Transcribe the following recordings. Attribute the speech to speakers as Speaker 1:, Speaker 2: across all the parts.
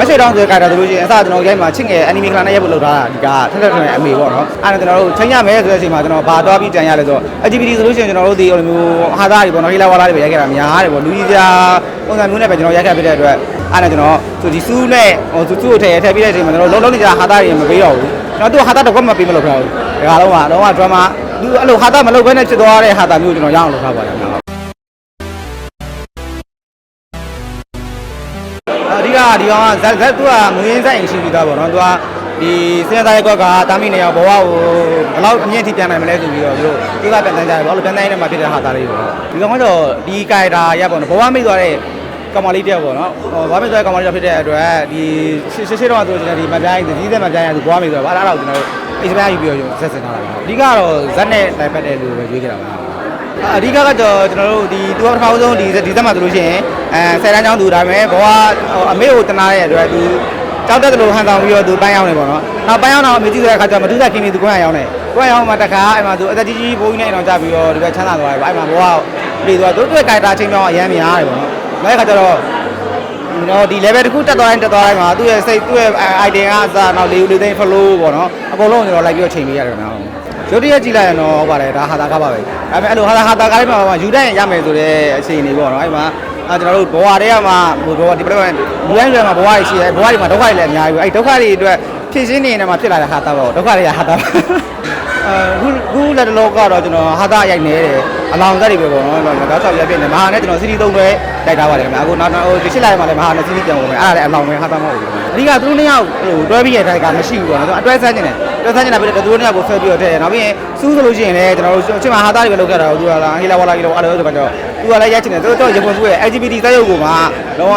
Speaker 1: မရှိတောင်းဆိုကြတာဆိုလို့ရှိရင်အစကျွန်တော်ရိုက်မှာချစ်ငယ် anime ခလာနဲ့ရိုက်ဖို့လုပ်ထားတာဒီကထက်ထက်ထွန်းအမေပေါ့နော်အဲ့ဒါကျွန်တော်တို့ချိန်ရမယ်ဆိုတဲ့အချိန်မှာကျွန်တော်ဘာတော့ပြီးကြံရလဲဆိုတော့ LGBT ဆိုလို့ရှိရင်ကျွန်တော်တို့ဒီလိုမျိုးဟာသားတွေပေါ့နော်ဟီလာဝါလာတွေပဲရိုက်ခဲ့တာများတယ်ပေါ့လူကြီးစရာပုံစံမျိုးနဲ့ပဲကျွန်တော်ရိုက်ခဲ့ပြတဲ့အတွက်အဲ့ဒါကျွန်တော်ဆိုဒီစူးနဲ့ဟိုသူသူ့ကိုထည့်ထည့်ပြီးတဲ့အချိန်မှာကျွန်တော်လုံးလုံးနေကြဟာသားတွေမပေးတော့ဘူးကျွန်တော်သူ့ဟာသားတော့မပေးမလို့ခါဘူးဒါကတော့ကတော့ drama သူအဲ့လိုဟာသားမလုပ်ဘဲနဲ့ဖြစ်သွားတဲ့ဟာသားမျိုးကျွန်တော်ရအောင်လုပ်ထားပါတယ် နော်အဓိကဒီကောင်ကဇက်ဇက်သူကမွေးဆိုင်ရှိပြီးသားပေါ့နော်သူကဒီစင်သားရဲ့ကွက်ကတာမီနေရောဘဝကိုဘယ်လောက်အမြင့်ထိပြန်နိုင်မလဲဆိုပြီးတော့သူတို့သူကပြန်တန်းကြတယ်ဘာလို့ပြန်တိုင်းနဲ့မှဖြစ်တဲ့ဟာသားလေးပေါ့ဒီကောင်ကတော့ဒီကာရက်တာရပေါ့နော်ဘဝမိတ်သွားတဲ့ကောင်မလေးတယောက်ပေါ့နော်ဟိုဘဝမိတ်သွားတဲ့ကောင်မလေးတယောက်ဖြစ်တဲ့အတွက်ဒီရှေ့ရှေ့တော့သူကျွန်တော်ဒီမပြိုင်းဒီသက်မပြိုင်းရသူဘဝမိတ်သွားပါအဲ့ဒါတော့ကျွန်တော်အိစပန်းယူပြီးတော့ဆက်စင်ထားတာပါအဓိကတော့ဇက်နဲ့တိုင်ပတ်တဲ့လူပဲရွေးကြတာပါ အဓိကကတော့ကျွန်တော်တို့ဒီသူကပထမဆုံးဒီဒီသက်မှာဆိုလို့ရှိရင်အဲဆယ်တန်းကျောင်းသူဒါပေမဲ့ဘဝအမေကိုတနာတဲ့အတွက်သူကြောက်တဲ့လူဟန်ဆောင်ပြီးတော့သူပန်းရောက်နေပေါ့နော်။နောက်ပန်းရောက်တော့အမေကြည့်တဲ့အခါကျမတူးသက်ခင်းနေသူကိုယ်ရောက်နေ။ကိုယ်ရောက်မှတခါအဲ့မှာသူအသက်ကြီးကြီးဘိုးကြီးနဲ့အောင်ကြပြီးတော့ဒီဘက်ချမ်းသာသွားတယ်ပေါ့။အဲ့မှာဘဝပြေသွားသူတို့ကာတာချင်းပြောင်းအရမ်းများတယ်ပေါ့နော်။နောက်ခါကျတော့နော်ဒီ level တစ်ခုတက်သွားတိုင်းတက်သွားတိုင်းမှာသူ့ရဲ့စိတ်သူ့ရဲ့ idea ကအစနောက်လေးဦးလေးသိန်း follow ပေါ့နော်အကုန်လုံးကျွန်တော်လိုက်ပြီးတော့ချိန်ပေးရတယ်နော် ရုပ်တရက်ကြည့်လိုက်ရင်တော့ဟုတ်ပါတယ်ဒါဟာတာကားပါပဲဒါပေမဲ့အဲ့လိုဟာတာဟာတာကားလေးမှာယူတိုင်းရမယ်ဆိုတဲ့အခြေအနေပေါ့နော်အဲ့မှာအဲကျွန်တော်တို့ဘဝတွေကမှဟိုဘဝဒီပြည့်လူတိုင်းတွေမှာဘဝတွေရှိတယ်ဘဝတွေမှာဒုက္ခတွေလည်းအများကြီးပဲအဲ့ဒုက္ခတွေအတွက်ဖြည့်ရှင်းနေနေမှာဖြစ်လာတဲ့ဟာတာပေါ့ဒုက္ခတွေကဟာတာပါအ ခုခုလက်တလောကတော့ကျွန်တော်ဟာတာရိုက်နေတယ်အလောင်သက်တွေပဲပေါ့နော်တော့ဆောက်ရပြည့်နေမဟာနဲ့ကျွန်တော်စီရီသုံးတွေတိုက်ထားပါတယ်ခင်ဗျာအခုနောက်ဟိုဒီရှစ်လိုက်မှာလည်းမဟာနဲ့စီရီပြန်ဝင်မယ်အဲ့ဒါလည်းအလောင်ပဲဟာတာမဟုတ်ဘူးအဓိကသူတို့နှစ်ယောက်ဟိုတွဲပြီးရတဲ့ကမရှိဘူးပေါ့နော်အတွဲဆန်းနေတယ်တွဲဆန်းနေတာပြီးတော့သူတို့နှစ်ယောက်ကိုဆွဲပြီးတော့တဲ့နောက်ပြီးရင်စူးဆိုလို့ရှိရင်လည်းကျွန်တော်တို့ချစ်မဟာတာတွေပဲလုပ်ခဲ့တာသူကလားဟီလာဝါလာကြီးတော့အဲ့လိုဆိုတော့သူကလည်းရိုက်ချင်တယ်သူတို့ရပွန်စုရဲ့ LGBT စက်ရုပ်ကမှလုံးဝ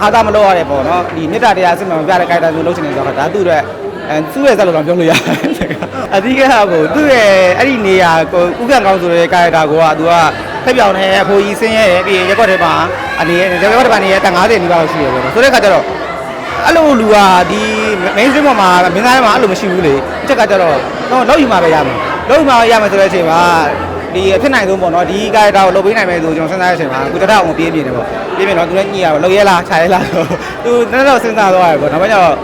Speaker 1: ဟာတာမလုပ်ရတယ်ပေါ့နော်ဒီမေတ္တာတရားအစစ်မှန်ပြတဲ့ character ဆိုလုပ်ချင်တယ်ဆိုတော့ဒါသူ့အတွက် အဲသူ့ရဲ့ဇက်လို့တော့ပြောလို့ရတယ်အဓိကကကိုသူ့ရဲ့အဲ့ဒီနေရာကိုဥက္ကံကောင်းဆိုတဲ့ character ကိုကသူကဖက်ပြောင်နေအဖိုးကြီးဆင်းရဲတယ်ပြီးရင်ရက်ွက်ထဲမှာအနေရက်ွက်ထဲမှာနေရတက်90နီးပါးလောက်ရှိရပေါ့နော်ဆိုတဲ့ခါကျတော့အဲ့လိုလူကဒီ main stream ပေါ်မှာမင်းသားထဲမှာအဲ့လိုမရှိဘူးလေအချက်ကကျတော့တော့လောက်ယူမှာပဲရမှာလောက်ယူမှာရမယ်ဆိုတဲ့အချိန်မှာဒီအဖြစ်နိုင်ဆုံးပေါ့နော်ဒီ character ကိုလုပ်ပေးနိုင်မယ်ဆိုကျွန်တော်စဉ်းစားရတဲ့အချိန်မှာကုတထအောင်ပြေးပြင်းတယ်ပေါ့ပြေးပြင်းတော့သူလည်းညှိရပါလောက်ရဲလားခြာရဲလားဆိုသူနည်းနည်းတော့စဉ်းစားသွားရပေါ့နောက်ပိုင်းကျတော့အော်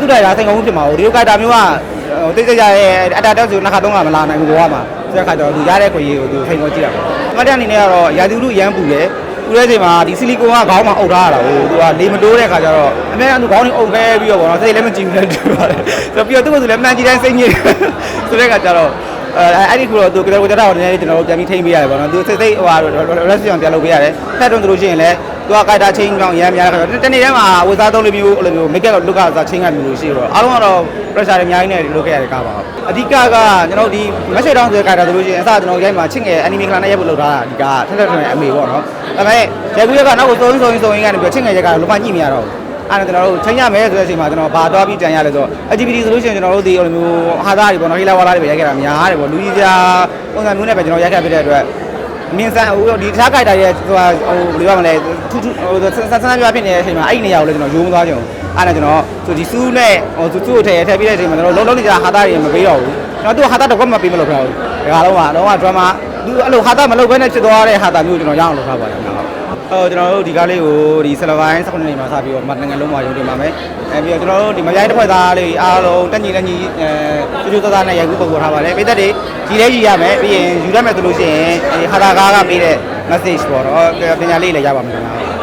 Speaker 1: သူတိုင်တာစိတ်ကောင်းမှုဖြစ်မှာဟိုဒီလို character မျိုးကဟိုတိတ်ကြရဲ့အတားတက်ဆိုနှစ်ခါသုံးခါမလာနိုင်ဘူးဘဝမှာဆိုတဲ့ခါကျတော့သူရတဲ့ခွင့်ရေးကိုသူဖိန်ခေါ်ကြည့်တာပေါ့အမတ်တအနေနဲ့ကတော့ရာသီဥတုရမ်းပူတယ်ပူတဲ့ချိန်မှာဒီဆီလီကွန်ကခေါင်းမှာအုပ်ထားရတာဟိုသူကလေမတိုးတဲ့ခါကျတော့အမေကသူခေါင်းနဲ့အုပ်ခဲပြီးတော့ပေါ့နော်စိတ်လည်းမကြည့်ဘူးလည်းတူပါတယ်ဆိုတော့ပြီးတော့သူ့ကိုယ်သူလည်းမှန်ကြည့်တိုင်းစိတ်ညစ်ဆိုတဲ့ခါကျတော့ အဲအဲ့ဒီခုတော့သူကလေးကိုကြတော့နည်းနည်းကျွန်တော်တို့ပြန်ပြီးထိမ့်ပေးရတယ်ပေါ့နော်သူစိတ်စိတ်ဟိုဟာ restaurant ပြန်လုပ်ပေးရတယ်ဖက်တော့သူလို့ရှိရင်လည်းသူကကိုက်တာချင်းကြောင်ရမ်းများတဲ့ခါကျတော့တနေ့တည်းမှာဝစားသုံးလေးမျိုးအဲ့လိုမျိုး make up လုကစားချင်းကမျိုးလို့ရှိတော့အားလုံးကတော့ pressure တွေအများကြီးနဲ့လုပ်ခဲ့ရတဲ့ကားပါအဓိကကကျွန်တော်ဒီ message တောင်းဆိုတဲ့ကားတာဆိုလို့ရှိရင်အစကျွန်တော်ရိုက်မှာချစ်ငယ် anime ခလာနဲ့ရိုက်ဖို့လုပ်ထားတာဒီကားထက်ထက်ထွန်းအမေပေါ့နော်ဒါပေမဲ့ရိုက်ကူးရကနောက်ကိုသုံးသုံးသုံးရင်းကနေပြီးချစ်ငယ်ရက်ကလုံးဝညှိမရတော့ဘူး အဲ့ဒါကျွန်တော်တို့ချိန်ရမယ်ဆိုတဲ့အချိန်မှာကျွန်တော်ဘာတော့ပြီးကြံရလဲဆိုတော့ LGBT ဆိုလို့ရှိရင်ကျွန်တော်တို့ဒီလိုမျိုးဟာသားတွေပေါ့နော်ဟီလာဝါလာတွေပဲရိုက်ခဲ့တာများတယ်ပေါ့လူကြီးစရာပုံစံမျိုးနဲ့ပဲကျွန်တော်ရိုက်ခဲ့ပြတဲ့အတွက်မြင်ဆန်းဟိုဒီတခြားကြိုက်တာရဲ့ဟိုဟိုဘယ်လိုပြောမလဲထူးထူးဟိုဆန်းဆန်းပြဖြစ်နေတဲ့အချိန်မှာအဲ့ဒီနေရာကိုလည်းကျွန်တော်ယိုးမသွားကြအောင်အဲ့ဒါကျွန်တော်ဆိုဒီစူးနဲ့ဟိုသူသူ့ကိုထည့်ထည့်ပြီးတဲ့အချိန်မှာကျွန်တော်လုံးလုံးနေကြဟာသားတွေမပေးတော့ဘူးကျွန်တော်သူ့ဟာသားတော့မပေးမလို့ပြောဘူးဒါကတော့ကတော့ drama သူအဲ့လိုဟာသားမလုပ်ဘဲနဲ့ဖြစ်သွားတဲ့ဟာသားမျိုးကျွန်တော်ရအောင်လုပ်ထားပါတယ်နော် ဟိုကျွန်တော်တို့ဒီကားလေးကိုဒီဆလဘိုင်း19နှစ်မှာစပြီးတော့နိုင်ငံလုံးမှာရုံတင်ပါမယ်အဲပြီးတော့ကျွန်တော်တို့ဒီမရိုင်းတစ်ဖွဲ့သားလေးအားလုံးတက်ညီလက်ညီအဲကျူးကျူးသားသားနဲ့ရိုက်ကူးပုံပေါ်ထားပါတယ်ပိသက်တွေကြီးလဲကြီးရမယ်ပြီးရင်ယူရမယ်ဆိုလို့ရှိရင်ဟာသားကားကပေးတဲ့ message ပေါ့တော့ပညာလေးလည်းရပါမယ်ခင်ဗျာ